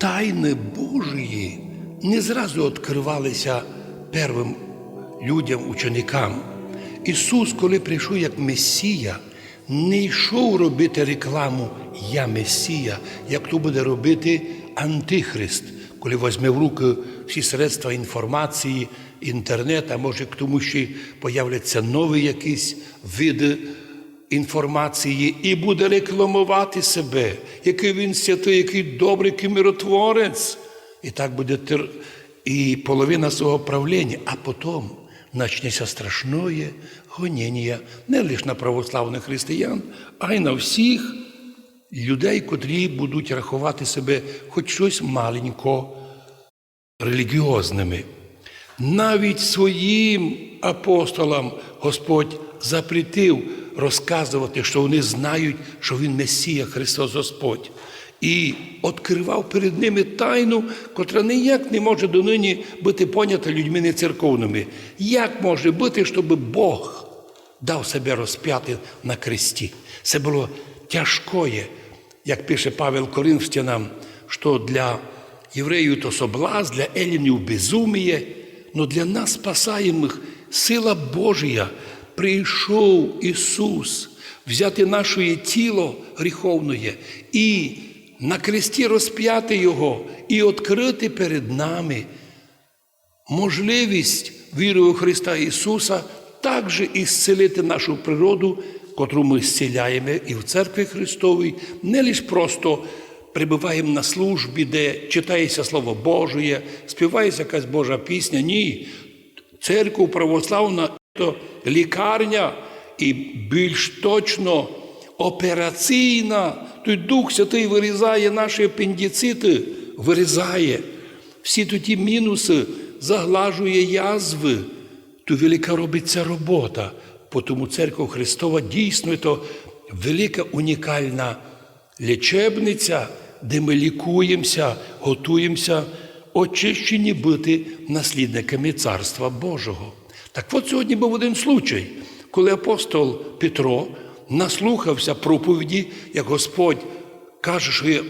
тайни Божої не зразу відкривалися первим людям, ученикам. Ісус, коли прийшов як Месія, не йшов робити рекламу Я Месія, як то буде робити Антихрист, коли візьме в руки всі средства інформації, інтернет, а може к тому ще появляться нові якісь види інформації і буде рекламувати себе, який він святий, який добрий, який миротворець. І так буде тер... і половина свого правління, а потім почнеться страшне гоніння не лише на православних християн, а й на всіх людей, котрі будуть рахувати себе хоч щось маленько релігіозними. Навіть своїм апостолам Господь запретив розказувати, що вони знають, що Він Месія Христос Господь. І відкривав перед ними тайну, котра ніяк не може донині бути понята людьми не церковними. Як може бути, щоб Бог дав себе розп'яти на кресті? Це було тяжкое, як пише Павел Коринфянам, що для євреїв то соблазн, для елінів безуміє, но для нас, спасаємих, сила Божія прийшов Ісус взяти наше тіло гріховне і на кресті розп'яти Його і відкрити перед нами можливість віри у Христа Ісуса також ісцелити нашу природу, котру ми зціляємо і в церкві Христовій, не лише просто прибуваємо на службі, де читається Слово Божє, співається якась Божа пісня. Ні. Церква православна то лікарня і більш точно операційна. Той Дух Святий вирізає наші апендицити, вирізає. Всі ті мінуси заглажує язви. То велика робиться робота. Тому церква Христова дійсно то велика унікальна лічебниця, де ми лікуємося, готуємося, очищені бути наслідниками Царства Божого. Так от сьогодні був один случай, коли апостол Петро наслухався проповіді, як Господь каже, що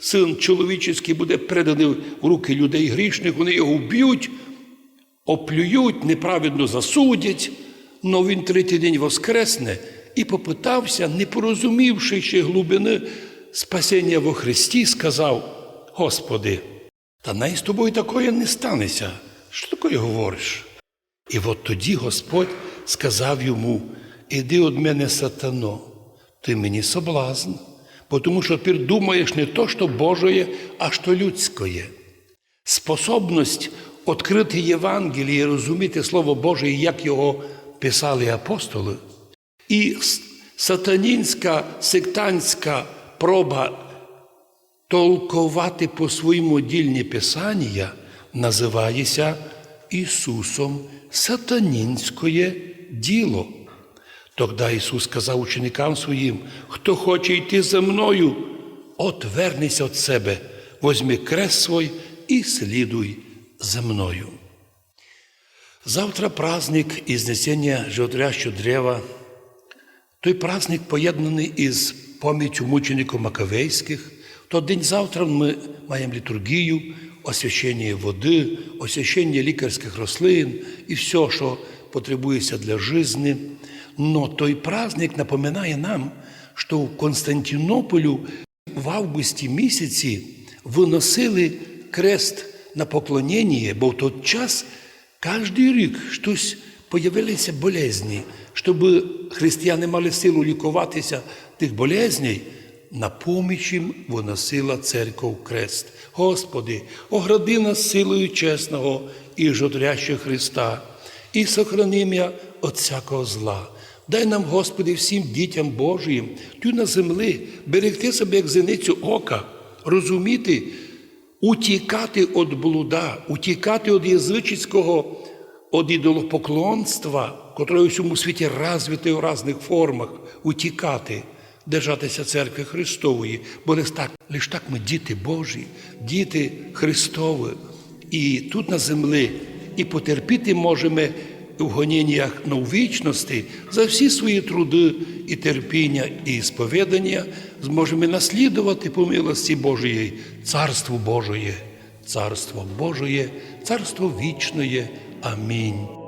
син чоловічий буде переданий в руки людей грішних, вони його вб'ють, оплюють, неправедно засудять, але він третій день воскресне і попитався, не порозумівши ще глибини спасіння во Христі, сказав: Господи, та най з тобою такое не станеться. Що таке говориш? І от тоді Господь сказав йому: Іди від мене, сатано, ти мені соблазн, бо тому що ти думаєш не то, що Божоє, а що людське. Способність відкрити Євангеліє, розуміти Слово Боже, як його писали апостоли, і сатанінська сектантська проба толкувати по своєму дільні Писання називається Ісусом сатанінське діло. Тогда Ісус сказав ученикам своїм, хто хоче йти за мною, отвернися від себе, возьми крест свой і слідуй за мною. Завтра праздник Ізнесення животворящого древа. Той праздник поєднаний із пам'яттю мучеників Маковейських. В той день завтра ми маємо літургію, освящення води, освящення лікарських рослин і все, що потребується для життя. Но той праздник напоминає нам, що в Константинополю в августі місяці виносили крест на поклонення, бо в той час кожен рік щось появилися болезні, щоб християни мали силу лікуватися тих болезней, на поміч їм виносила церков крест. Господи, огради нас силою чесного і жодрящого Христа, і сохрани м'я від всякого зла. Дай нам, Господи, всім дітям Божиїм, тю на землі, берегти себе, як зеницю ока, розуміти, утікати від блуда, утікати від язичницького, від ідолопоклонства, котре у всьому світі розвите в різних формах, утікати, держатися церкви Христової, бо лише так, лише так ми діти Божі, діти Христові. І тут на землі і потерпіти можемо в гоніннях на вічності за всі свої труди і терпіння і сповідання зможемо наслідувати по милості Божої Царство Божоє, Царство Божоє, Царство вічне. Амінь.